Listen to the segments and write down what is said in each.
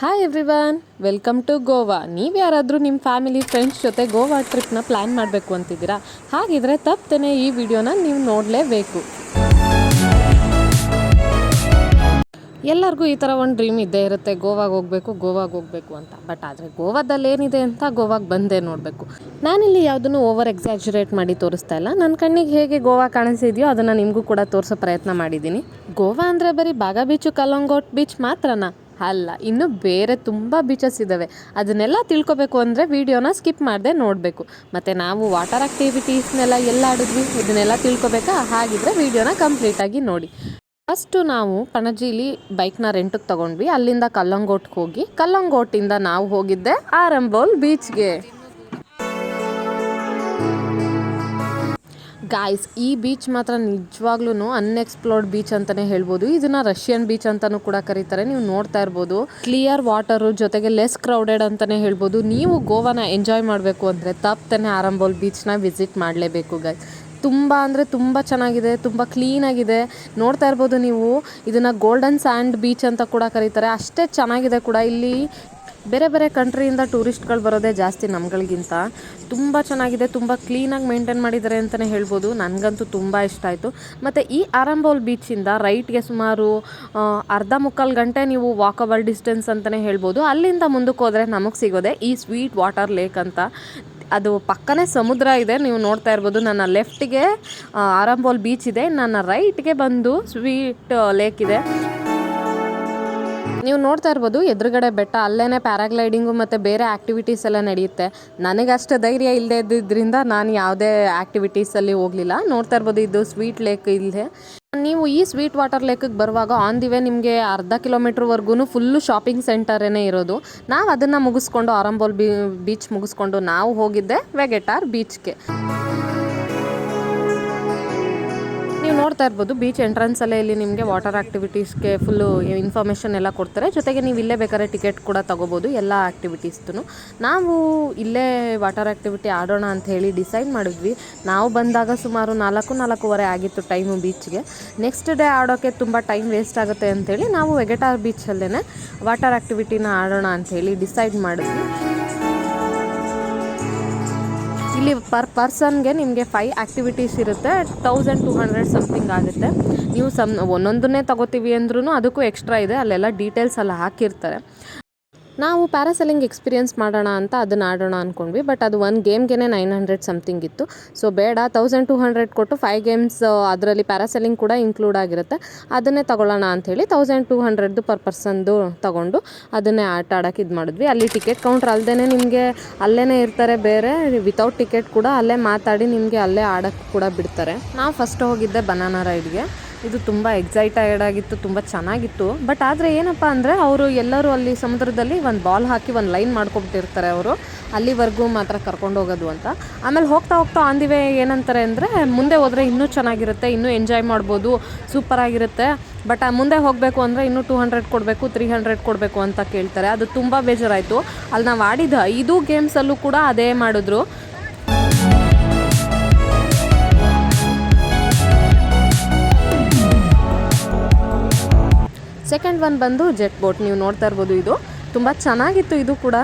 Hi everyone welcome to Goa ನೀವು ಯಾರಾದರೂ ನಿಮ್ಮ ಫ್ಯಾಮಿಲಿ ಫ್ರೆಂಡ್ಸ್ ಜೊತೆ ಗೋವಾ ಟ್ರಿಪ್ನ ಪ್ಲ್ಯಾನ್ ಮಾಡಬೇಕು ಅಂತಿದ್ದೀರಾ? ಹಾಗಿದ್ರೆ ತಪ್ಪದೇ ಈ ವಿಡಿಯೋನ ನೀವು ನೋಡಲೇಬೇಕು. ಎಲ್ಲರಿಗೂ ಈ ಥರ ಒಂದು ಡ್ರೀಮ್ ಇದ್ದೇ ಇರುತ್ತೆ. ಗೋವಾಗೆ ಹೋಗಬೇಕು ಗೋವಾಗೆ ಹೋಗಬೇಕು ಅಂತ. ಬಟ್ ಆದರೆ ಗೋವಾದಲ್ಲಿ ಏನಿದೆ ಅಂತ ಗೋವಾಗೆ ಬಂದೇ ನೋಡಬೇಕು. ನಾನಿಲ್ಲಿ ಯಾವುದನ್ನು ಓವರ್ ಎಕ್ಸಾಜುರೇಟ್ ಮಾಡಿ ತೋರಿಸ್ತಾ ಇಲ್ಲ. ನನ್ನ ಕಣ್ಣಿಗೆ ಹೇಗೆ ಗೋವಾ ಕಾಣಿಸಿದೆಯೋ ಅದನ್ನು ನಿಮಗೂ ಕೂಡ ತೋರಿಸೋ ಪ್ರಯತ್ನ ಮಾಡಿದ್ದೀನಿ. ಗೋವಾ ಅಂದರೆ ಬರೀ ಬಾಗಾ ಬೀಚು ಕಲಂಗೋಟ್ ಬೀಚ್ ಮಾತ್ರನಾ? ಅಲ್ಲ, ಇನ್ನು ಬೇರೆ ತುಂಬ ಬೀಚಸ್ ಇದ್ದಾವೆ ಅದನ್ನೆಲ್ಲ ತಿಳ್ಕೊಬೇಕು ಅಂದರೆ ವೀಡಿಯೋನ ಸ್ಕಿಪ್ ಮಾಡದೆ ನೋಡಬೇಕು. ಮತ್ತು ನಾವು ವಾಟರ್ ಆ್ಯಕ್ಟಿವಿಟೀಸ್ನೆಲ್ಲ ಎಲ್ಲ ಆಡಿದ್ವಿ, ಇದನ್ನೆಲ್ಲ ತಿಳ್ಕೊಬೇಕಾ? ಹಾಗಿದ್ರೆ ವೀಡಿಯೋನ ಕಂಪ್ಲೀಟಾಗಿ ನೋಡಿ. ಫಸ್ಟು ನಾವು ಪಣಜಿಲಿ ಬೈಕ್ನ ರೆಂಟಿಗೆ ತೊಗೊಂಡ್ವಿ. ಅಲ್ಲಿಂದ ಕಲ್ಲಂಗೋಟ್ಗೆ ಹೋಗಿ. ಕಲ್ಲಂಗೋಟಿಂದ ನಾವು ಹೋಗಿದ್ದೆ ಆರಂಬೋಲ್ ಬೀಚ್ಗೆ ಗಾಯ್ಸ್ ಈ ಬೀಚ್ ಮಾತ್ರ ನಿಜವಾಗ್ಲೂ ಅನ್ಎಕ್ಸ್ಪ್ಲೋರ್ಡ್ ಬೀಚ್ ಅಂತಾನೆ ಹೇಳ್ಬೋದು. ಇದನ್ನ ರಷ್ಯನ್ ಬೀಚ್ ಅಂತಾನು ಕೂಡ ಕರೀತಾರೆ. ನೀವು ನೋಡ್ತಾ ಇರ್ಬೋದು. ಕ್ಲಿಯರ್ ವಾಟರು ಜೊತೆಗೆ ಲೆಸ್ ಕ್ರೌಡೆಡ್ ಅಂತಲೇ ಹೇಳ್ಬೋದು. ನೀವು ಗೋವಾನ ಎಂಜಾಯ್ ಮಾಡಬೇಕು ಅಂದರೆ ತಪ್ಪನೇ ಆರಂಬೋಲ್ ಬೀಚ್ನ ವಿಸಿಟ್ ಮಾಡಲೇಬೇಕು ಗಾಯ್ಸ್ ತುಂಬ ಅಂದರೆ ತುಂಬ ಚೆನ್ನಾಗಿದೆ, ತುಂಬ ಕ್ಲೀನಾಗಿದೆ ನೋಡ್ತಾ ಇರ್ಬೋದು ನೀವು. ಇದನ್ನು ಗೋಲ್ಡನ್ ಸ್ಯಾಂಡ್ ಬೀಚ್ ಅಂತ ಕೂಡ ಕರೀತಾರೆ. ಅಷ್ಟೇ ಚೆನ್ನಾಗಿದೆ ಕೂಡ. ಇಲ್ಲಿ ಬೇರೆ ಬೇರೆ ಕಂಟ್ರಿಯಿಂದ ಟೂರಿಸ್ಟ್ಗಳು ಬರೋದೇ ಜಾಸ್ತಿ ನಮ್ಗಳಿಗಿಂತ. ತುಂಬ ಚೆನ್ನಾಗಿದೆ, ತುಂಬ ಕ್ಲೀನಾಗಿ ಮೇಂಟೈನ್ ಮಾಡಿದ್ದಾರೆ ಅಂತಲೇ ಹೇಳ್ಬೋದು. ನನಗಂತೂ ತುಂಬ ಇಷ್ಟ ಆಯಿತು. ಮತ್ತು ಈ ಆರಂಬೋಲ್ ಬೀಚಿಂದ ರೈಟ್ಗೆ ಸುಮಾರು ಅರ್ಧ ಮುಕ್ಕಾಲು ಗಂಟೆ ನೀವು ವಾಕಬಲ್ ಡಿಸ್ಟೆನ್ಸ್ ಅಂತಲೇ ಹೇಳ್ಬೋದು. ಅಲ್ಲಿಂದ ಮುಂದಕ್ಕೆ ಹೋದರೆ ನಮಗೆ ಸಿಗೋದೆ ಈ ಸ್ವೀಟ್ ವಾಟರ್ ಲೇಕ್ ಅಂತ. ಅದು ಪಕ್ಕನೇ ಸಮುದ್ರ ಇದೆ, ನೀವು ನೋಡ್ತಾ ಇರ್ಬೋದು. ನನ್ನ ಲೆಫ್ಟಿಗೆ ಆರಂಬೋಲ್ ಬೀಚ್ ಇದೆ. ನನ್ನ ರೈಟ್ಗೆ ಬಂದು ಸ್ವೀಟ್ ಲೇಕ್ ಇದೆ. ನೀವು ನೋಡ್ತಾ ಇರ್ಬೋದು, ಎದುರುಗಡೆ ಬೆಟ್ಟ ಅಲ್ಲೇ ಪ್ಯಾರಾಗ್ಲೈಡಿಂಗು ಮತ್ತು ಬೇರೆ ಆ್ಯಕ್ಟಿವಿಟೀಸ್ ಎಲ್ಲ ನಡೆಯುತ್ತೆ. ನನಗಷ್ಟು ಧೈರ್ಯ ಇಲ್ಲದೆ ಇದ್ದಿದ್ದರಿಂದ ನಾನು ಯಾವುದೇ ಆ್ಯಕ್ಟಿವಿಟೀಸಲ್ಲಿ ಹೋಗಲಿಲ್ಲ. ನೋಡ್ತಾ ಇರ್ಬೋದು, ಇದು ಸ್ವೀಟ್ ಲೇಕ್ ಇಲ್ಲದೆ ನೀವು ಈ ಸ್ವೀಟ್ ವಾಟರ್ ಲೇಕಿಗೆ ಬರುವಾಗ ಆನ್ ದಿ ವೇ ನಿಮಗೆ ಅರ್ಧ ಕಿಲೋಮೀಟ್ರ್ವರೆಗೂ ಫುಲ್ಲು ಶಾಪಿಂಗ್ ಸೆಂಟರೇ ಇರೋದು. ನಾವು ಅದನ್ನು ಮುಗಿಸ್ಕೊಂಡು ಆರಂಬೋಲ್ ಬೀಚ್ ಮುಗಿಸ್ಕೊಂಡು ನಾವು ಹೋಗಿದ್ದೆ ವೆಗೆಟಾರ್ ಬೀಚ್ಗೆ ನೋಡ್ತಾ ಇರ್ಬೋದು ಬೀಚ್ ಎಂಟ್ರೆನ್ಸಲ್ಲೇ ಇಲ್ಲಿ ನಿಮಗೆ ವಾಟರ್ ಆ್ಯಕ್ಟಿವಿಟೀಸ್ಗೆ ಫುಲ್ಲು ಇನ್ಫಾರ್ಮೇಷನ್ ಎಲ್ಲ ಕೊಡ್ತಾರೆ. ಜೊತೆಗೆ ನೀವು ಇಲ್ಲೇ ಬೇಕಾದ್ರೆ ಟಿಕೆಟ್ ಕೂಡ ತಗೋಬೋದು, ಎಲ್ಲ ಆ್ಯಕ್ಟಿವಿಟೀಸ್ದು ನಾವು ಇಲ್ಲೇ ವಾಟರ್ ಆಕ್ಟಿವಿಟಿ ಆಡೋಣ ಅಂತ ಹೇಳಿ ಡಿಸೈಡ್ ಮಾಡಿದ್ವಿ. ನಾವು ಬಂದಾಗ ಸುಮಾರು ನಾಲ್ಕು, ನಾಲ್ಕೂವರೆ ಆಗಿತ್ತು ಟೈಮು ಬೀಚ್ಗೆ ನೆಕ್ಸ್ಟ್ ಡೇ ಆಡೋಕ್ಕೆ ತುಂಬ ಟೈಮ್ ವೇಸ್ಟ್ ಆಗುತ್ತೆ ಅಂಥೇಳಿ ನಾವು ವೆಗೆಟಾರ್ ಬೀಚಲ್ಲೇ ವಾಟರ್ ಆ್ಯಕ್ಟಿವಿಟಿನ ಆಡೋಣ ಅಂತ ಹೇಳಿ ಡಿಸೈಡ್ ಮಾಡಿದ್ವಿ. ಇಲ್ಲಿ ಪರ್ ಪರ್ಸನ್ಗೆ ನಿಮಗೆ ಫೈವ್ ಆ್ಯಕ್ಟಿವಿಟೀಸ್ ಇರುತ್ತೆ ತೌಸಂಡ್ ಟು ಹಂಡ್ರೆಡ್ ಸಮಥಿಂಗ್ ಆಗುತ್ತೆ. ನೀವು ಸಮ್ ಒಂದೊಂದನ್ನೇ ತಗೋತೀವಿ ಅಂದ್ರೂ ಅದಕ್ಕೂ ಎಕ್ಸ್ಟ್ರಾ ಇದೆ, ಅಲ್ಲೆಲ್ಲ ಡೀಟೇಲ್ಸ್ ಎಲ್ಲ ಹಾಕಿರ್ತಾರೆ. ನಾವು ಪ್ಯಾರಾಸೆಲಿಂಗ್ ಎಕ್ಸ್ಪೀರಿಯನ್ಸ್ ಮಾಡೋಣ ಅಂತ ಅದನ್ನ ಆಡೋಣ ಅಂದ್ಕೊಂಡ್ವಿ ಬಟ್ ಅದು ಒಂದು ಗೇಮ್ಗೆ ನೈನ್ ಹಂಡ್ರೆಡ್ ಸಮಥಿಂಗ್ ಇತ್ತು. ಸೊ ಬೇಡ ತೌಸಂಡ್ ಟು ಹಂಡ್ರೆಡ್ ಕೊಟ್ಟು ಫೈವ್ ಗೇಮ್ಸ್ ಅದರಲ್ಲಿ ಪ್ಯಾರಾಸೆಲಿಂಗ್ ಕೂಡ ಇನ್ಕ್ಲೂಡ್ ಆಗಿರುತ್ತೆ. ಅದನ್ನೇ ತಗೊಳ್ಳೋಣ ಅಂಥೇಳಿ ತೌಸಂಡ್ ಟು ಹಂಡ್ರೆಡ್ದು ಪರ್ ಪರ್ಸನ್ದು ತಗೊಂಡು ಅದನ್ನೇ ಆಟ ಆಡೋಕೆ ಇದು ಮಾಡಿದ್ವಿ. ಅಲ್ಲಿ ಟಿಕೆಟ್ ಕೌಂಟ್ರ್ ಅಲ್ಲದೇ ನಿಮಗೆ ಅಲ್ಲೇ ಇರ್ತಾರೆ ಬೇರೆ ವಿತೌಟ್ ಟಿಕೆಟ್ ಕೂಡ ಅಲ್ಲೇ ಮಾತಾಡಿ ನಿಮಗೆ ಅಲ್ಲೇ ಆಡೋಕ್ಕೆ ಕೂಡ ಬಿಡ್ತಾರೆ. ನಾವು ಫಸ್ಟ್ ಹೋಗಿದ್ದೆ ಬನಾನಾ ರೈಡ್ಗೆ ಇದು ತುಂಬ ಎಕ್ಸೈಟೆಡ್ ಆಗಿತ್ತು, ತುಂಬ ಚೆನ್ನಾಗಿತ್ತು. ಬಟ್ ಆದರೆ ಏನಪ್ಪ ಅಂದರೆ ಅವರು ಎಲ್ಲರೂ ಅಲ್ಲಿ ಸಮುದ್ರದಲ್ಲಿ ಒಂದು ಬಾಲ್ ಹಾಕಿ ಒಂದು ಲೈನ್ ಮಾಡ್ಕೊಬಿಟ್ಟಿರ್ತಾರೆ ಅವರು. ಅಲ್ಲಿವರೆಗೂ ಮಾತ್ರ ಕರ್ಕೊಂಡು ಹೋಗೋದು ಅಂತ. ಆಮೇಲೆ ಹೋಗ್ತಾ ಹೋಗ್ತಾ ಆನ್ ಏನಂತಾರೆ ಅಂದರೆ ಮುಂದೆ ಹೋದರೆ ಇನ್ನೂ ಚೆನ್ನಾಗಿರುತ್ತೆ, ಇನ್ನೂ ಎಂಜಾಯ್ ಮಾಡ್ಬೋದು ಸೂಪರಾಗಿರುತ್ತೆ ಬಟ್ ಆ ಮುಂದೆ ಹೋಗಬೇಕು ಅಂದರೆ ಇನ್ನೂ ಟೂ ಹಂಡ್ರೆಡ್ ಕೊಡಬೇಕು ತ್ರೀ ಹಂಡ್ರೆಡ್ ಕೊಡಬೇಕು ಅಂತ ಕೇಳ್ತಾರೆ. ಅದು ತುಂಬ ಬೇಜಾರಾಯಿತು. ಅಲ್ಲಿ ನಾವು ಆಡಿದ ಐದು ಗೇಮ್ಸಲ್ಲೂ ಕೂಡ ಅದೇ ಮಾಡಿದ್ರು. ಸೆಕೆಂಡ್ ಒನ್ ಬಂದು ಜೆಟ್ ಬೋಟ್, ನೀವು ನೋಡ್ತಾ ಇರ್ಬೋದು ಇದು. ತುಂಬ ಚೆನ್ನಾಗಿತ್ತು ಇದು ಕೂಡ.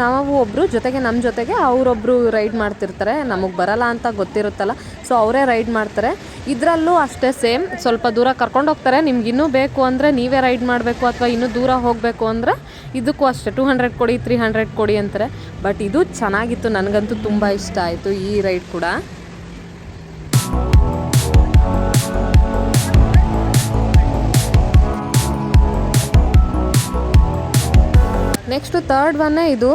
ನಾವು ಒಬ್ಬರು ಜೊತೆಗೆ ನಮ್ಮ ಜೊತೆಗೆ ಅವರೊಬ್ಬರು ರೈಡ್ ಮಾಡ್ತಿರ್ತಾರೆ. ನಮಗೆ ಬರಲ್ಲ ಅಂತ ಗೊತ್ತಿರುತ್ತಲ್ಲ. ಸೊ ಅವರೇ ರೈಡ್ ಮಾಡ್ತಾರೆ. ಇದರಲ್ಲೂ ಅಷ್ಟೇ ಸೇಮ್. ಸ್ವಲ್ಪ ದೂರ ಕರ್ಕೊಂಡು ಹೋಗ್ತಾರೆ. ನಿಮ್ಗೆ ಇನ್ನೂ ಬೇಕು ಅಂದರೆ ನೀವೇ ರೈಡ್ ಮಾಡಬೇಕು ಅಥವಾ ಇನ್ನೂ ದೂರ ಹೋಗಬೇಕು ಅಂದರೆ ಇದಕ್ಕೂ ಅಷ್ಟೇ. ಟೂ ಹಂಡ್ರೆಡ್ ಕೊಡಿ, ತ್ರೀ ಹಂಡ್ರೆಡ್ ಕೊಡಿ ಅಂತಾರೆ. ಬಟ್ ಇದು ಚೆನ್ನಾಗಿತ್ತು. ನನಗಂತೂ ತುಂಬ ಇಷ್ಟ ಆಯಿತು ಈ ರೈಡ್ ಕೂಡ. ನೆಕ್ಸ್ಟು ತರ್ಡ್ ಒನ್ನೇ ಇದು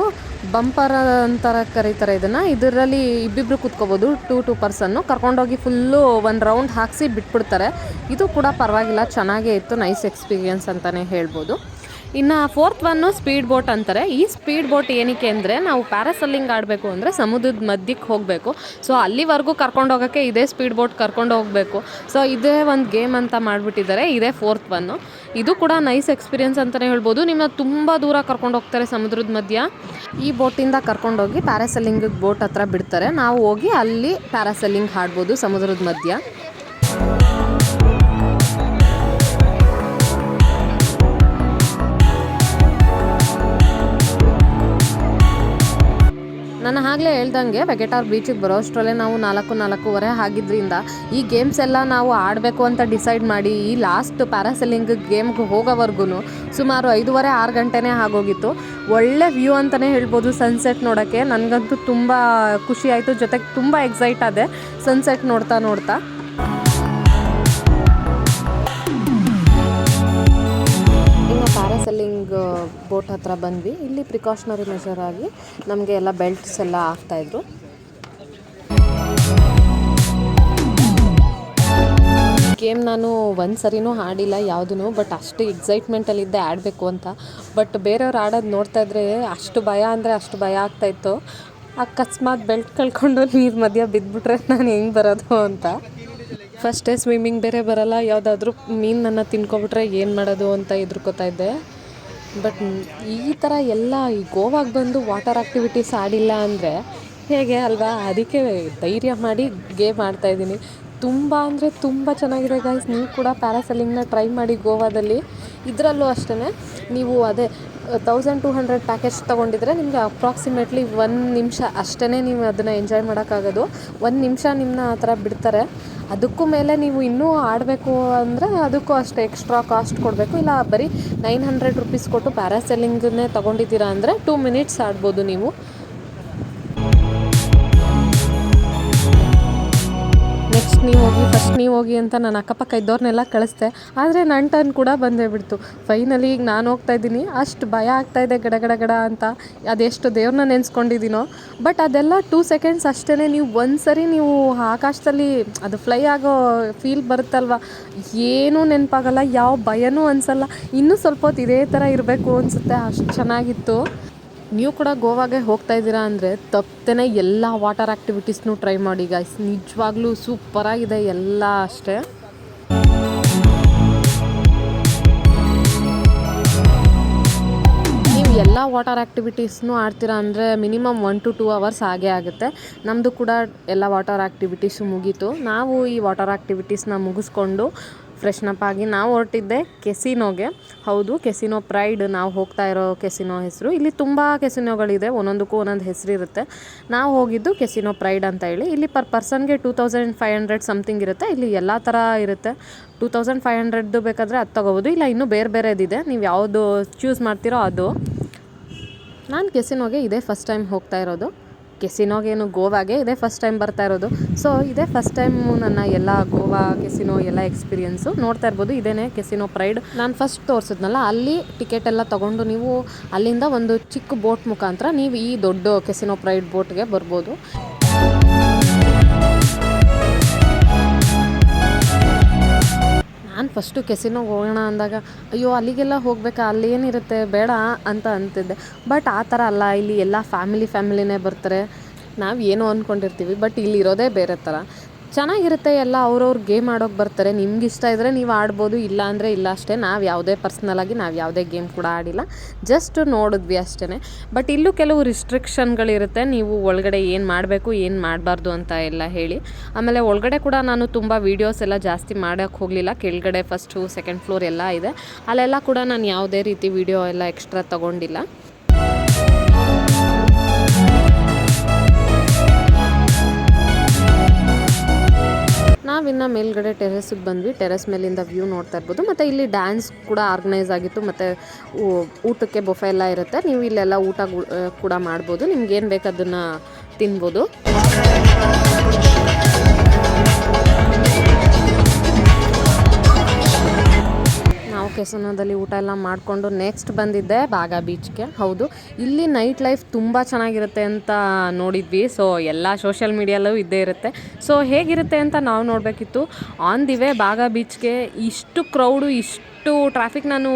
ಬಂಪರ್ ಅಂತರ ಕರೀತಾರೆ ಇದನ್ನು. ಇದರಲ್ಲಿ ಇಬ್ಬಿಬ್ರು ಕೂತ್ಕೋಬೋದು ಟೂ ಟೂ ಪರ್ಸನ್ನು ಕರ್ಕೊಂಡೋಗಿ ಫುಲ್ಲು ಒಂದು ರೌಂಡ್ ಹಾಕಿಸಿ ಬಿಟ್ಬಿಡ್ತಾರೆ. ಇದು ಕೂಡ ಪರವಾಗಿಲ್ಲ, ಚೆನ್ನಾಗೇ ಇತ್ತು ನೈಸ್ ಎಕ್ಸ್ಪೀರಿಯನ್ಸ್ ಅಂತಲೇ ಹೇಳ್ಬೋದು. ಇನ್ನು ಫೋರ್ತ್ ಒನ್ನು ಸ್ಪೀಡ್ ಬೋಟ್ ಅಂತಾರೆ. ಈ ಸ್ಪೀಡ್ ಬೋಟ್ ಏನಕ್ಕೆ ಅಂದರೆ ನಾವು ಪ್ಯಾರಾಸಲ್ಲಿಂಗ್ ಆಡಬೇಕು ಅಂದರೆ ಸಮುದ್ರದ ಮಧ್ಯಕ್ಕೆ ಹೋಗಬೇಕು. ಸೊ ಅಲ್ಲಿವರೆಗೂ ಕರ್ಕೊಂಡು ಹೋಗೋಕ್ಕೆ ಇದೇ ಸ್ಪೀಡ್ ಬೋಟ್ ಕರ್ಕೊಂಡು ಹೋಗಬೇಕು. ಸೊ ಇದೇ ಒಂದು ಗೇಮ್ ಅಂತ ಮಾಡಿಬಿಟ್ಟಿದ್ದಾರೆ. ಇದೇ ಫೋರ್ತ್ ಒನ್ನು ಇದು ಕೂಡ ನೈಸ್ ಎಕ್ಸ್ಪೀರಿಯನ್ಸ್ ಅಂತಲೇ ಹೇಳ್ಬೋದು. ನಿಮ್ಮ ತುಂಬ ದೂರ ಕರ್ಕೊಂಡು ಹೋಗ್ತಾರೆ ಸಮುದ್ರದ ಮಧ್ಯ. ಈ ಬೋಟಿಂದ ಕರ್ಕೊಂಡೋಗಿ ಪ್ಯಾರಾಸೆಲ್ಲಿಂಗ್ ಬೋಟ್ ಹತ್ರ ಬಿಡ್ತಾರೆ. ನಾವು ಹೋಗಿ ಅಲ್ಲಿ ಪ್ಯಾರಾಸೆಲ್ಲಿಂಗ್ ಆಡ್ಬೋದು ಸಮುದ್ರದ ಮಧ್ಯ. ನಾನು ಆಗಲೇ ಹೇಳ್ದಂಗೆ ವೆಗೆಟಾರ್ ಬೀಚಿಗೆ ಬರೋ ಅಷ್ಟರಲ್ಲೇ ನಾವು ನಾಲ್ಕು ನಾಲ್ಕೂವರೆ ಆಗಿದ್ದರಿಂದ ಈ ಗೇಮ್ಸ್ ಎಲ್ಲ ನಾವು ಆಡಬೇಕು ಅಂತ ಡಿಸೈಡ್ ಮಾಡಿ ಈ ಲಾಸ್ಟ್ ಪ್ಯಾರಾಸೆಲಿಂಗ್ ಗೇಮ್ಗೆ ಹೋಗೋವರೆಗೂ ಸುಮಾರು ಐದೂವರೆ, ಆರು ಗಂಟೆನೇ ಆಗೋಗಿತ್ತು. ಒಳ್ಳೆ ವ್ಯೂ ಅಂತಲೇ ಹೇಳ್ಬೋದು ಸನ್ಸೆಟ್ ನೋಡೋಕ್ಕೆ. ನನಗಂತೂ ತುಂಬ ಖುಷಿ ಆಯಿತು. ಜೊತೆಗೆ ತುಂಬ ಎಕ್ಸೈಟ್ ಆದೆ ಸನ್ಸೆಟ್ ನೋಡ್ತಾ ನೋಡ್ತಾ. ಪ್ಯಾರಾಸೆಲ್ಲಿಂಗ್ ಬೋಟ್ ಹತ್ರ ಬಂದ್ವಿ. ಇಲ್ಲಿ ಪ್ರಿಕಾಷನರಿ ಮೆಷರ್ ಆಗಿ ನಮಗೆ ಎಲ್ಲ ಬೆಲ್ಟ್ಸ್ ಎಲ್ಲ ಹಾಕ್ತಾಯಿದ್ರು ಗೇಮ್ ನಾನು ಒಂದು ಸರಿನೂ ಆಡಿಲ್ಲ ಯಾವುದೂ ಬಟ್ ಅಷ್ಟು ಎಕ್ಸೈಟ್ಮೆಂಟಲ್ಲಿದ್ದೆ ಆಡಬೇಕು ಅಂತ. ಬಟ್ ಬೇರೆಯವ್ರು ಆಡೋದು ನೋಡ್ತಾ ಇದ್ರೆ ಅಷ್ಟು ಭಯ ಅಂದರೆ ಅಷ್ಟು ಭಯ ಆಗ್ತಾಯಿತ್ತು ಅಕಸ್ಮಾತ್ ಬೆಲ್ಟ್ ಕಳ್ಕೊಂಡು ನೀರು ಮಧ್ಯ ಬಿದ್ದುಬಿಟ್ರೆ ನಾನು ಹೆಂಗೆ ಬರೋದು ಅಂತ. ಫಸ್ಟೇ ಸ್ವಿಮ್ಮಿಂಗ್ ಬೇರೆ ಬರಲ್ಲ, ಯಾವುದಾದ್ರೂ ಮೀನನ್ನು ತಿನ್ಕೊಬಿಟ್ರೆ ಏನು ಮಾಡೋದು ಅಂತ ಹೆದ್ರ್ಕೊತಾ ಇದ್ದೆ. ಬಟ್ ಈ ಥರ ಎಲ್ಲ ಈ ಗೋವಾಗೆ ಬಂದು ವಾಟರ್ ಆ್ಯಕ್ಟಿವಿಟೀಸ್ ಆಡಿಲ್ಲ ಅಂದರೆ ಹೇಗೆ ಅಲ್ವಾ? ಅದಕ್ಕೆ ಧೈರ್ಯ ಮಾಡಿ ಗೇಮ್ ಆಡ್ತಾಯಿದ್ದೀನಿ ತುಂಬ ಅಂದರೆ ತುಂಬ ಚೆನ್ನಾಗಿದೆ ಗಾಯ್ಸ್ ನೀವು ಕೂಡ ಪ್ಯಾರಾಸೆಲಿಂಗ್ನ ಟ್ರೈ ಮಾಡಿ ಗೋವಾದಲ್ಲಿ. ಇದರಲ್ಲೂ ಅಷ್ಟೇ ನೀವು ಅದೇ ತೌಸಂಡ್ ಟು ಹಂಡ್ರೆಡ್ ಪ್ಯಾಕೇಜ್ ತೊಗೊಂಡಿದ್ರೆ ನಿಮಗೆ ಅಪ್ರಾಕ್ಸಿಮೇಟ್ಲಿ ಒಂದು ನಿಮಿಷ ಅಷ್ಟೇ ನೀವು ಅದನ್ನು ಎಂಜಾಯ್ ಮಾಡೋಕ್ಕಾಗೋದು. ಒಂದು ನಿಮಿಷ ನಿಮ್ಮನ್ನ ಆ ಥರ ಬಿಡ್ತಾರೆ. ಅದಕ್ಕೂ ಮೇಲೆ ನೀವು ಇನ್ನೂ ಆಡಬೇಕು ಅಂದರೆ ಅದಕ್ಕೂ ಅಷ್ಟೇ ಎಕ್ಸ್ಟ್ರಾ ಕಾಸ್ಟ್ ಕೊಡಬೇಕು. ಇಲ್ಲ, ಬರೀ ನೈನ್ ಹಂಡ್ರೆಡ್ ರುಪೀಸ್ ಕೊಟ್ಟು ಪ್ಯಾರಾಸೆಲಿಂಗನ್ನೇ ತೊಗೊಂಡಿದ್ದೀರಾ ಅಂದರೆ ಟೂ ಮಿನಿಟ್ಸ್ ಆಡ್ಬೋದು ನೀವು. ನೀವು ಹೋಗಿ ಫಸ್ಟ್ ನೀವು ಹೋಗಿ ಅಂತ ನಾನು ಅಕ್ಕಪಕ್ಕ ಇದ್ದವ್ರನ್ನೆಲ್ಲ ಕಳಿಸ್ದೆ. ಆದರೆ ನನ್ನ ಟರ್ನ್ ಕೂಡ ಬಂದೇ ಬಿಡ್ತು. ಫೈನಲಿ ಈಗ ನಾನು ಹೋಗ್ತಾ ಇದ್ದೀನಿ. ಅಷ್ಟು ಭಯ ಆಗ್ತಾ ಇದೆ ಗಡ ಗಡ ಗಡ ಅಂತ. ಅದೆಷ್ಟು ದೇವ್ರನ್ನ ನೆನೆಸ್ಕೊಂಡಿದ್ದೀನೋ ಬಟ್ ಅದೆಲ್ಲ ಟೂ ಸೆಕೆಂಡ್ಸ್ ಅಷ್ಟೇ ನೀವು ಒಂದು ಸರಿ ನೀವು ಆಕಾಶದಲ್ಲಿ ಅದು ಫ್ಲೈ ಆಗೋ ಫೀಲ್ ಬರುತ್ತಲ್ವ? ಏನೂ ನೆನಪಾಗಲ್ಲ. ಯಾವ ಭಯನೂ ಅನಿಸಲ್ಲ. ಇನ್ನೂ ಸ್ವಲ್ಪ ಹೊತ್ತು ಇದೇ ಥರ ಇರಬೇಕು ಅನಿಸುತ್ತೆ. ಅಷ್ಟು ಚೆನ್ನಾಗಿತ್ತು. ನೀವು ಕೂಡ ಗೋವಾಗೆ ಹೋಗ್ತಾ ಇದ್ದೀರಾ ಅಂದರೆ ತಪ್ಪದೇ ಎಲ್ಲ ವಾಟರ್ ಆ್ಯಕ್ಟಿವಿಟೀಸ್ನೂ ಟ್ರೈ ಮಾಡಿ ಗಾಯ್ಸ್ ನಿಜವಾಗ್ಲೂ ಸೂಪರಾಗಿದೆ ಎಲ್ಲ ಅಷ್ಟೇ. ಎಲ್ಲ ವಾಟರ್ ಆ್ಯಕ್ಟಿವಿಟೀಸ್ನೂ ಆಡ್ತೀರಾ ಅಂದರೆ minimum one to two hours ಆಗೇ ಆಗುತ್ತೆ. ನಮ್ಮದು ಕೂಡ ಎಲ್ಲ ವಾಟರ್ ಆ್ಯಕ್ಟಿವಿಟೀಸು ಮುಗೀತು. ನಾವು ಈ ವಾಟರ್ ಆ್ಯಕ್ಟಿವಿಟೀಸ್ನ ಮುಗಿಸ್ಕೊಂಡು ಫ್ರೆಶ್ನಪ್ ಆಗಿ ನಾವು ಹೊರಟಿದ್ದೆ ಕೆಸಿನೋಗೆ. ಹೌದು, ಕೆಸಿನೋ ಪ್ರೈಡ್ ನಾವು ಹೋಗ್ತಾ ಇರೋ ಕೆಸಿನೋ ಹೆಸರು. ಇಲ್ಲಿ ತುಂಬ ಕೆಸಿನೋಗಳಿದೆ, ಒಂದೊಂದಕ್ಕೂ ಒಂದೊಂದು ಹೆಸರಿರುತ್ತೆ. ನಾವು ಹೋಗಿದ್ದು ಕೆಸಿನೋ ಪ್ರೈಡ್ ಅಂತ ಹೇಳಿ. ಇಲ್ಲಿ per ಪರ್ಸನ್ಗೆ two thousand five hundred something ಇರುತ್ತೆ. ಇಲ್ಲಿ ಎಲ್ಲ ಥರ ಇರುತ್ತೆ. ಟೂ ತೌಸಂಡ್ ಫೈವ್ ಹಂಡ್ರೆಡ್ದು ಬೇಕಾದರೆ ಅದು ತೊಗೋಬೋದು. ಇಲ್ಲ, ಇನ್ನೂ ಬೇರೆ ಬೇರೆದಿದೆ. ನೀವು ಯಾವುದು ಚೂಸ್ ಮಾಡ್ತೀರೋ ಅದು. ನಾನು ಕೆಸಿನೋಗೆ ಇದೇ ಫಸ್ಟ್ ಟೈಮ್ ಹೋಗ್ತಾ ಇರೋದು. ಕೆಸಿನೋಗೇನು ಗೋವಾಗೆ ಇದೇ ಫಸ್ಟ್ ಟೈಮ್ ಬರ್ತಾ ಇರೋದು. ಸೊ ಇದೇ ಫಸ್ಟ್ ಟೈಮು ನನ್ನ ಎಲ್ಲ ಗೋವಾ ಕೆಸಿನೋ ಎಲ್ಲ ಎಕ್ಸ್ಪೀರಿಯೆನ್ಸು ನೋಡ್ತಾ ಇರ್ಬೋದು. ಇದೇನೆ ಕೆಸಿನೋ ಪ್ರೈಡ್ ನಾನು ಫಸ್ಟ್ ತೋರಿಸಿದ್ನಲ್ಲ, ಅಲ್ಲಿ ಟಿಕೆಟ್ ಎಲ್ಲ ತೊಗೊಂಡು ನೀವು ಅಲ್ಲಿಂದ ಒಂದು ಚಿಕ್ಕ ಬೋಟ್ ಮುಖಾಂತರ ನೀವು ಈ ದೊಡ್ಡ ಕೆಸಿನೋ ಪ್ರೈಡ್ ಬೋಟ್ಗೆ ಬರ್ಬೋದು. ನಾನು ಫಸ್ಟು ಕೆಸಿನೋಗೆ ಹೋಗೋಣ ಅಂದಾಗ, ಅಯ್ಯೋ, ಅಲ್ಲಿಗೆಲ್ಲ ಹೋಗ್ಬೇಕಾ? ಅಲ್ಲಿ ಏನಿರುತ್ತೆ? ಬೇಡ ಅಂತ ಅಂತಿದ್ದೆ. ಬಟ್ ಆ ಥರ ಅಲ್ಲ, ಇಲ್ಲಿ ಎಲ್ಲ ಫ್ಯಾಮಿಲಿ ಫ್ಯಾಮಿಲಿನೇ ಬರ್ತಾರೆ. ನಾವು ಏನೋ ಅಂದ್ಕೊಂಡಿರ್ತೀವಿ ಬಟ್ ಇಲ್ಲಿ ಇರೋದೇ ಬೇರೆ ಥರ. ಚೆನ್ನಾಗಿರುತ್ತೆ, ಎಲ್ಲ ಅವ್ರವ್ರು ಗೇಮ್ ಆಡೋಕೆ ಬರ್ತಾರೆ. ನಿಮ್ಗೆ ಇಷ್ಟ ಇದ್ದರೆ ನೀವು ಆಡ್ಬೋದು, ಇಲ್ಲ ಅಂದರೆ ಇಲ್ಲ ಅಷ್ಟೇ. ನಾವು ಯಾವುದೇ ಪರ್ಸ್ನಲಾಗಿ ನಾವು ಯಾವುದೇ ಗೇಮ್ ಕೂಡ ಆಡಿಲ್ಲ. ಜಸ್ಟ್ ನೋಡಿದ್ವಿ ಅಷ್ಟೇ ಬಟ್ ಇಲ್ಲೂ ಕೆಲವು ರಿಸ್ಟ್ರಿಕ್ಷನ್ಗಳಿರುತ್ತೆ ನೀವು ಒಳಗಡೆ ಏನು ಮಾಡಬೇಕು, ಏನು ಮಾಡಬಾರ್ದು ಅಂತ ಎಲ್ಲ ಹೇಳಿ. ಆಮೇಲೆ ಒಳಗಡೆ ಕೂಡ ನಾನು ತುಂಬ ವೀಡಿಯೋಸ್ ಎಲ್ಲ ಜಾಸ್ತಿ ಮಾಡೋಕ್ಕೆ ಹೋಗಲಿಲ್ಲ. ಕೆಳಗಡೆ ಫಸ್ಟು ಸೆಕೆಂಡ್ ಫ್ಲೋರ್ ಎಲ್ಲ ಇದೆ. ಅಲ್ಲೆಲ್ಲ ಕೂಡ ನಾನು ಯಾವುದೇ ರೀತಿ ವೀಡಿಯೋ ಎಲ್ಲ ಎಕ್ಸ್ಟ್ರಾ ತೊಗೊಂಡಿಲ್ಲ. ನಾವಿನ್ನು ಮೇಲ್ಗಡೆ ಟೆರೆಸ್ಗೆ ಬಂದ್ವಿ. ಟೆರೆಸ್ ಮೇಲಿಂದ ವ್ಯೂ ನೋಡ್ತಾ ಇರ್ಬೋದು. ಮತ್ತು ಇಲ್ಲಿ ಡ್ಯಾನ್ಸ್ ಕೂಡ ಆರ್ಗನೈಸ್ ಆಗಿತ್ತು. ಮತ್ತು ಊಟಕ್ಕೆ ಬೊಫೆ ಎಲ್ಲ ಇರುತ್ತೆ. ನೀವು ಇಲ್ಲೆಲ್ಲ ಊಟ ಕೂಡ ಮಾಡ್ಬೋದು. ನಿಮ್ಗೆ ಏನು ಬೇಕು ಅದನ್ನು ತಿನ್ಬೋದು. ನಾವು ಕೆಸನದಲ್ಲಿ ಊಟ ಎಲ್ಲ ಮಾಡಿಕೊಂಡು ನೆಕ್ಸ್ಟ್ ಬಂದಿದ್ದೆ ಬಾಗ ಬೀಚ್ಗೆ ಹೌದು, ಇಲ್ಲಿ ನೈಟ್ ಲೈಫ್ ತುಂಬ ಚೆನ್ನಾಗಿರುತ್ತೆ ಅಂತ ನೋಡಿದ್ವಿ. ಸೊ ಎಲ್ಲ ಸೋಷಿಯಲ್ ಮೀಡಿಯಲ್ಲೂ ಇದ್ದೇ ಇರುತ್ತೆ. ಸೊ ಹೇಗಿರುತ್ತೆ ಅಂತ ನಾವು ನೋಡಬೇಕಿತ್ತು. ಆನ್ ದಿ ವೇ ಬಾಗ ಬೀಚ್ಗೆ ಇಷ್ಟು ಕ್ರೌಡು ಇಷ್ಟು ಟ್ರಾಫಿಕ್ ನಾನು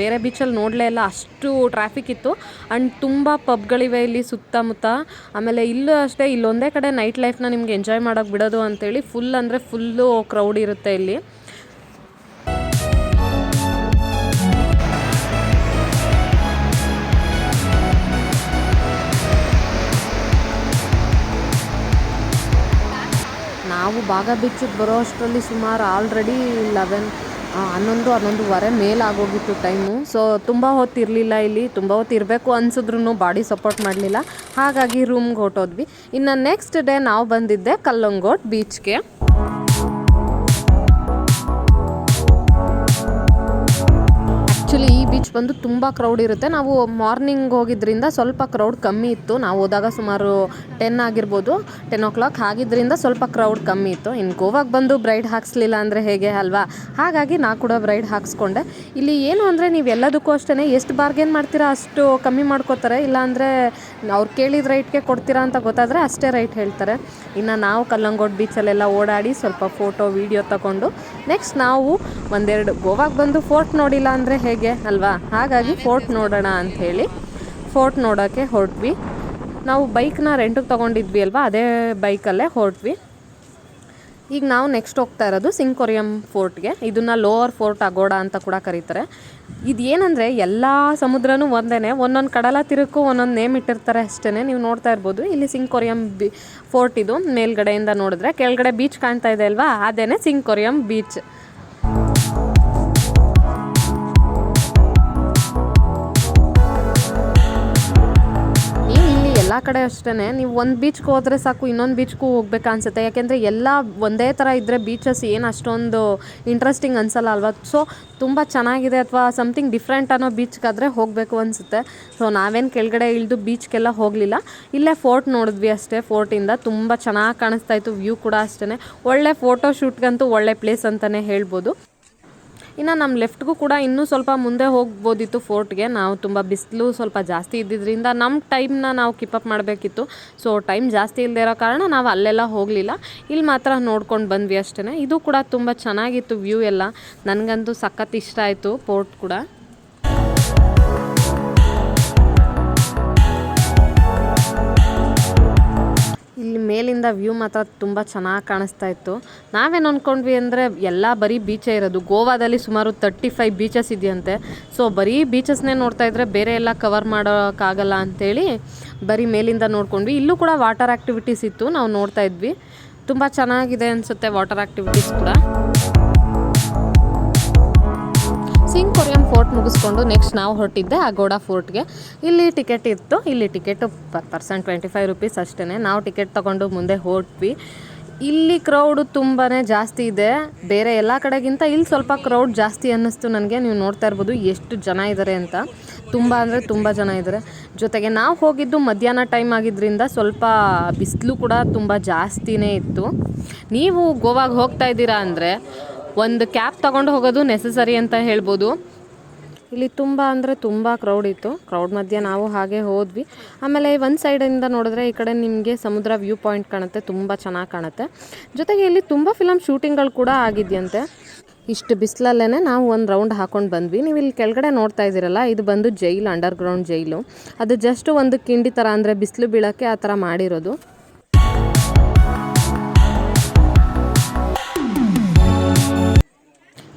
ಬೇರೆ ಬೀಚಲ್ಲಿ ನೋಡಲೇ ಇಲ್ಲ. ಅಷ್ಟು ಟ್ರಾಫಿಕ್ ಇತ್ತು. ಆ್ಯಂಡ್ ತುಂಬ ಪಬ್ಗಳಿವೆ ಇಲ್ಲಿ ಸುತ್ತಮುತ್ತ. ಆಮೇಲೆ ಇಲ್ಲೂ ಅಷ್ಟೇ, ಇಲ್ಲೊಂದೇ ಕಡೆ ನೈಟ್ ಲೈಫ್ನ ನಿಮ್ಗೆ ಎಂಜಾಯ್ ಮಾಡೋಕ್ಕೆ ಬಿಡೋದು ಅಂತೇಳಿ ಫುಲ್ ಅಂದರೆ ಫುಲ್ಲು ಕ್ರೌಡ್ ಇರುತ್ತೆ ಇಲ್ಲಿ. ನಾವು ಬಾಗ ಬೀಚಿಗೆ ಬರೋ ಅಷ್ಟರಲ್ಲಿ ಸುಮಾರು ಆಲ್ರೆಡಿ ಲೆವೆನ್ ಹನ್ನೊಂದು, ಹನ್ನೊಂದುವರೆ ಮೇಲಾಗೋಗಿತ್ತು ಟೈಮು ಸೊ ತುಂಬ ಹೊತ್ತಿರಲಿಲ್ಲ ಇಲ್ಲಿ. ತುಂಬ ಹೊತ್ತು ಇರಬೇಕು ಅನ್ಸಿದ್ರು ಬಾಡಿ ಸಪೋರ್ಟ್ ಮಾಡಲಿಲ್ಲ. ಹಾಗಾಗಿ ರೂಮ್ಗೆ ಹೊಟ್ಟೋದ್ವಿ ಇನ್ನು ನೆಕ್ಸ್ಟ್ ಡೇ ನಾವು ಬಂದಿದ್ದೆ ಕಲ್ಲಂಗೋಟ್ ಬೀಚ್ಗೆ ಬೀಚ್ ಬಂದು ತುಂಬ ಕ್ರೌಡ್ ಇರುತ್ತೆ. ನಾವು ಮಾರ್ನಿಂಗ್ ಹೋಗಿದ್ದರಿಂದ ಸ್ವಲ್ಪ ಕ್ರೌಡ್ ಕಮ್ಮಿ ಇತ್ತು. ನಾವು ಹೋದಾಗ ಸುಮಾರು ಟೆನ್ ಆಗಿರ್ಬೋದು ಟೆನ್ ಓ ಕ್ಲಾಕ್ ಆಗಿದ್ದರಿಂದ ಸ್ವಲ್ಪ ಕ್ರೌಡ್ ಕಮ್ಮಿ ಇತ್ತು. ಇನ್ನು ಗೋವಾಗೆ ಬಂದು ಬ್ರೈಡ್ ಹಾಕ್ಸ್ಲಿಲ್ಲ ಅಂದರೆ ಹೇಗೆ ಅಲ್ವಾ? ಹಾಗಾಗಿ ನಾ ಕೂಡ ಬ್ರೈಡ್ ಹಾಕ್ಸ್ಕೊಂಡೆ. ಇಲ್ಲಿ ಏನು ಅಂದರೆ ನೀವು ಎಲ್ಲದಕ್ಕೂ ಅಷ್ಟೇ ಎಷ್ಟು ಬಾರ್ಗೇನ್ ಮಾಡ್ತೀರಾ ಅಷ್ಟು ಕಮ್ಮಿ ಮಾಡ್ಕೋತಾರೆ. ಇಲ್ಲಾಂದರೆ ಅವ್ರು ಕೇಳಿದ ರೈಟ್ಗೆ ಕೊಡ್ತೀರಾ ಅಂತ ಗೊತ್ತಾದರೆ ಅಷ್ಟೇ ರೈಟ್ ಹೇಳ್ತಾರೆ. ಇನ್ನು ನಾವು ಕಲ್ಲಂಗೋಡ್ ಬೀಚಲ್ಲೆಲ್ಲ ಓಡಾಡಿ ಸ್ವಲ್ಪ ಫೋಟೋ ವೀಡಿಯೋ ತಗೊಂಡು ನೆಕ್ಸ್ಟ್ ನಾವು ಒಂದೆರಡು ಗೋವಾಗೆ ಬಂದು ಫೋರ್ಟ್ ನೋಡಿಲ್ಲ ಅಂದರೆ ಹೇಗೆ ಅಲ್ವಾ? ಹಾಗಾಗಿ ಫೋರ್ಟ್ ನೋಡೋಣ ಅಂತ ಹೇಳಿ ಫೋರ್ಟ್ ನೋಡೋಕ್ಕೆ ಹೊರಟ್ವಿ. ನಾವು ಬೈಕ್ನ ರೆಂಟಿಗೆ ತೊಗೊಂಡಿದ್ವಿ ಅಲ್ವಾ? ಅದೇ ಬೈಕಲ್ಲೇ ಹೊರಟ್ವಿ. ಈಗ ನಾವು ನೆಕ್ಸ್ಟ್ ಹೋಗ್ತಾ ಇರೋದು ಸಿಂಕೊರಿಯಂ ಫೋರ್ಟ್ಗೆ. ಇದನ್ನು ಲೋವರ್ ಫೋರ್ಟ್ ಅಗೋಡ ಅಂತ ಕೂಡ ಕರೀತಾರೆ. ಇದು ಏನಂದರೆ ಎಲ್ಲ ಸಮುದ್ರನೂ ಒಂದೇ ಒಂದೊಂದು ಕಡಲ ತಿರುಕು, ಒಂದೊಂದು ನೇಮ್ ಇಟ್ಟಿರ್ತಾರೆ ಅಷ್ಟೇ ನೀವು ನೋಡ್ತಾ ಇರ್ಬೋದು. ಇಲ್ಲಿ ಸಿಂಕೊರಿಯಂ ಬಿ ಫೋರ್ಟ್ ಇದು ಮೇಲ್ಗಡೆಯಿಂದ ನೋಡಿದ್ರೆ. ಕೆಳಗಡೆ ಬೀಚ್ ಕಾಣ್ತಾ ಇದೆ ಅಲ್ವಾ? ಅದೇ ಸಿಂಕೊರಿಯಂ ಬೀಚ್ ಕಡೆ ಅಷ್ಟೇ ನೀವು ಒಂದು ಬೀಚ್ಗೆ ಹೋದರೆ ಸಾಕು, ಇನ್ನೊಂದು ಬೀಚ್ಗೂ ಹೋಗ್ಬೇಕು ಅನ್ಸುತ್ತೆ. ಯಾಕೆಂದರೆ ಎಲ್ಲ ಒಂದೇ ಥರ ಇದ್ದರೆ ಬೀಚಸ್ ಏನು ಅಷ್ಟೊಂದು ಇಂಟ್ರೆಸ್ಟಿಂಗ್ ಅನ್ಸಲ್ಲ ಅಲ್ವಾ? ಸೊ ತುಂಬ ಚೆನ್ನಾಗಿದೆ ಅಥವಾ ಸಮಥಿಂಗ್ ಡಿಫ್ರೆಂಟ್ ಅನ್ನೋ ಬೀಚ್ಗಾದರೆ ಹೋಗಬೇಕು ಅನಿಸುತ್ತೆ. ಸೊ ನಾವೇನು ಕೆಳಗಡೆ ಇಳಿದು ಬೀಚ್ಗೆಲ್ಲ ಹೋಗಲಿಲ್ಲ. ಇಲ್ಲೇ ಫೋರ್ಟ್ ನೋಡಿದ್ವಿ ಅಷ್ಟೇ ಫೋರ್ಟಿಂದ ತುಂಬ ಚೆನ್ನಾಗಿ ಕಾಣಿಸ್ತಾ ಇತ್ತು ವ್ಯೂ ಕೂಡ ಅಷ್ಟೇ ಒಳ್ಳೆ ಫೋಟೋ ಶೂಟ್ಗಂತೂ ಒಳ್ಳೆ ಪ್ಲೇಸ್ ಅಂತಲೇ ಹೇಳ್ಬೋದು. ಇನ್ನು ನಮ್ಮ ಲೆಫ್ಟ್ಗೂ ಕೂಡ ಇನ್ನೂ ಸ್ವಲ್ಪ ಮುಂದೆ ಹೋಗ್ಬೋದಿತ್ತು ಫೋರ್ಟ್ಗೆ. ನಾವು ತುಂಬ ಬಿಸಿಲು ಸ್ವಲ್ಪ ಜಾಸ್ತಿ ಇದ್ದಿದ್ದರಿಂದ ನಮ್ಮ ಟೈಮ್ನ ನಾವು ಕಿಪ್ಪಪ್ ಮಾಡಬೇಕಿತ್ತು. ಸೊ ಟೈಮ್ ಜಾಸ್ತಿ ಇಲ್ಲದೆ ಇರೋ ಕಾರಣ ನಾವು ಅಲ್ಲೆಲ್ಲ ಹೋಗಲಿಲ್ಲ. ಇಲ್ಲಿ ಮಾತ್ರ ನೋಡ್ಕೊಂಡು ಬಂದ್ವಿ ಅಷ್ಟೇ ಇದು ಕೂಡ ತುಂಬ ಚೆನ್ನಾಗಿತ್ತು ವ್ಯೂ ಎಲ್ಲ. ನನಗಂತೂ ಸಖತ್ ಇಷ್ಟ ಆಯಿತು ಫೋರ್ಟ್ ಕೂಡ. ಮೇಲಿಂದ ವ್ಯೂ ಮಾತ್ರ ತುಂಬ ಚೆನ್ನಾಗಿ ಕಾಣಿಸ್ತಾ ಇತ್ತು. ನಾವೇನು ಅಂದ್ಕೊಂಡ್ವಿ ಅಂದರೆ ಎಲ್ಲ ಬರೀ ಬೀಚೇ ಇರೋದು. ಗೋವಾದಲ್ಲಿ ಸುಮಾರು ತರ್ಟಿ ಫೈವ್ ಬೀಚಸ್ ಇದೆಯಂತೆ. ಸೊ ಬರೀ ಬೀಚಸ್ನೇ ನೋಡ್ತಾ ಇದ್ದರೆ ಬೇರೆ ಎಲ್ಲ ಕವರ್ ಮಾಡೋಕ್ಕಾಗಲ್ಲ ಅಂಥೇಳಿ ಬರೀ ಮೇಲಿಂದ ನೋಡ್ಕೊಂಡ್ವಿ. ಇಲ್ಲೂ ಕೂಡ ವಾಟರ್ ಆ್ಯಕ್ಟಿವಿಟೀಸ್ ಇತ್ತು, ನಾವು ನೋಡ್ತಾ ಇದ್ವಿ. ತುಂಬ ಚೆನ್ನಾಗಿದೆ ಅನಿಸುತ್ತೆ ವಾಟರ್ ಆ್ಯಕ್ಟಿವಿಟೀಸ್ ಕೂಡ. ಸಿಂಗ್ ಕೊರಿಯಂ ಫೋರ್ಟ್ ಮುಗಿಸ್ಕೊಂಡು ನೆಕ್ಸ್ಟ್ ನಾವು ಹೊರಟಿದ್ದೆ ಅಗೋಡಾ ಫೋರ್ಟ್ಗೆ. ಇಲ್ಲಿ ಟಿಕೆಟ್ ಇತ್ತು. ಇಲ್ಲಿ ticket per person twenty five rupees ಅಷ್ಟೇ ನಾವು ಟಿಕೆಟ್ ತೊಗೊಂಡು ಮುಂದೆ ಹೊರಟ್ವಿ ಇಲ್ಲಿ ಕ್ರೌಡು ತುಂಬಾ ಜಾಸ್ತಿ ಇದೆ. ಬೇರೆ ಎಲ್ಲ ಕಡೆಗಿಂತ ಇಲ್ಲಿ ಸ್ವಲ್ಪ ಕ್ರೌಡ್ ಜಾಸ್ತಿ ಅನ್ನಿಸ್ತು ನನಗೆ. ನೀವು ನೋಡ್ತಾ ಇರ್ಬೋದು ಎಷ್ಟು ಜನ ಇದ್ದಾರೆ ಅಂತ. ತುಂಬ ಅಂದರೆ ತುಂಬ ಜನ ಇದ್ದಾರೆ ಜೊತೆಗೆ ನಾವು ಹೋಗಿದ್ದು ಮಧ್ಯಾಹ್ನ ಟೈಮ್ ಆಗಿದ್ದರಿಂದ ಸ್ವಲ್ಪ ಬಿಸಿಲು ಕೂಡ ತುಂಬ ಜಾಸ್ತಿನೇ ಇತ್ತು. ನೀವು ಗೋವಾಗೆ ಹೋಗ್ತಾ ಇದ್ದೀರಾ ಅಂದರೆ ಒಂದು ಕ್ಯಾಬ್ ತಗೊಂಡು ಹೋಗೋದು ನೆಸಸರಿ ಅಂತ ಹೇಳ್ಬೋದು. ಇಲ್ಲಿ ತುಂಬ ಅಂದರೆ ತುಂಬ ಕ್ರೌಡ್ ಇತ್ತು. ಕ್ರೌಡ್ ಮಧ್ಯೆ ನಾವು ಹಾಗೆ ಹೋದ್ವಿ. ಆಮೇಲೆ ಒಂದು ಸೈಡಿಂದ ನೋಡಿದ್ರೆ ಈ ಕಡೆ ನಿಮಗೆ ಸಮುದ್ರ ವ್ಯೂ ಪಾಯಿಂಟ್ ಕಾಣುತ್ತೆ, ತುಂಬ ಚೆನ್ನಾಗಿ ಕಾಣುತ್ತೆ. ಜೊತೆಗೆ ಇಲ್ಲಿ ತುಂಬ ಫಿಲಮ್ ಶೂಟಿಂಗ್ಗಳು ಕೂಡ ಆಗಿದೆಯಂತೆ. ಇಷ್ಟು ಬಿಸಿಲಲ್ಲೇ ನಾವು ಒಂದು ರೌಂಡ್ ಹಾಕೊಂಡು ಬಂದ್ವಿ. ನೀವು ಇಲ್ಲಿ ಕೆಳಗಡೆ ನೋಡ್ತಾ ಇದ್ದೀರಲ್ಲ, ಇದು ಬಂದು ಜೈಲು ಅಂಡರ್ಗ್ರೌಂಡ್ ಜೈಲು ಅದು ಜಸ್ಟ್ ಒಂದು ಕಿಂಡಿ ಥರ ಅಂದರೆ ಬಿಸಿಲು ಬೀಳೋಕ್ಕೆ ಆ ಥರ ಮಾಡಿರೋದು.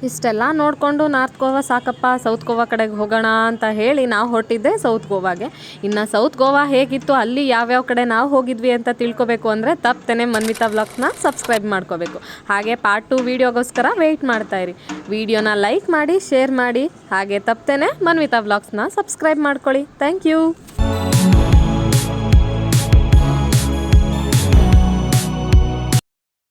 ಇಷ್ಟೆಲ್ಲ ನೋಡಿಕೊಂಡು ನಾರ್ತ್ ಗೋವಾ ಸಾಕಪ್ಪ, ಸೌತ್ ಗೋವಾ ಕಡೆಗೆ ಹೋಗೋಣ ಅಂತ ಹೇಳಿ ನಾವು ಹೊರಟಿದ್ದೆ ಸೌತ್ ಗೋವಾಗೆ. ಇನ್ನು ಸೌತ್ ಗೋವಾ ಹೇಗಿತ್ತು, ಅಲ್ಲಿ ಯಾವ್ಯಾವ ಕಡೆ ನಾವು ಹೋಗಿದ್ವಿ ಅಂತ ತಿಳ್ಕೊಬೇಕು ಅಂದರೆ ತಪ್ಪತ್ತೇನೆ ಮನ್ವಿತಾ ವ್ಲಾಗ್ಸ್ನ ಸಬ್ಸ್ಕ್ರೈಬ್ ಮಾಡ್ಕೋಬೇಕು. ಹಾಗೆ ಪಾರ್ಟ್ ಟು ವೀಡಿಯೋಗೋಸ್ಕರ ವೆಯ್ಟ್ ಇರಿ. ವಿಡಿಯೋನ ಲೈಕ್ ಮಾಡಿ, ಶೇರ್ ಮಾಡಿ, ಹಾಗೆ ತಪ್ಪತ್ತೇನೆ ಮನ್ವಿತಾ ವ್ಲಾಗ್ಸ್ನ ಸಬ್ಸ್ಕ್ರೈಬ್ ಮಾಡ್ಕೊಳ್ಳಿ. Thank you!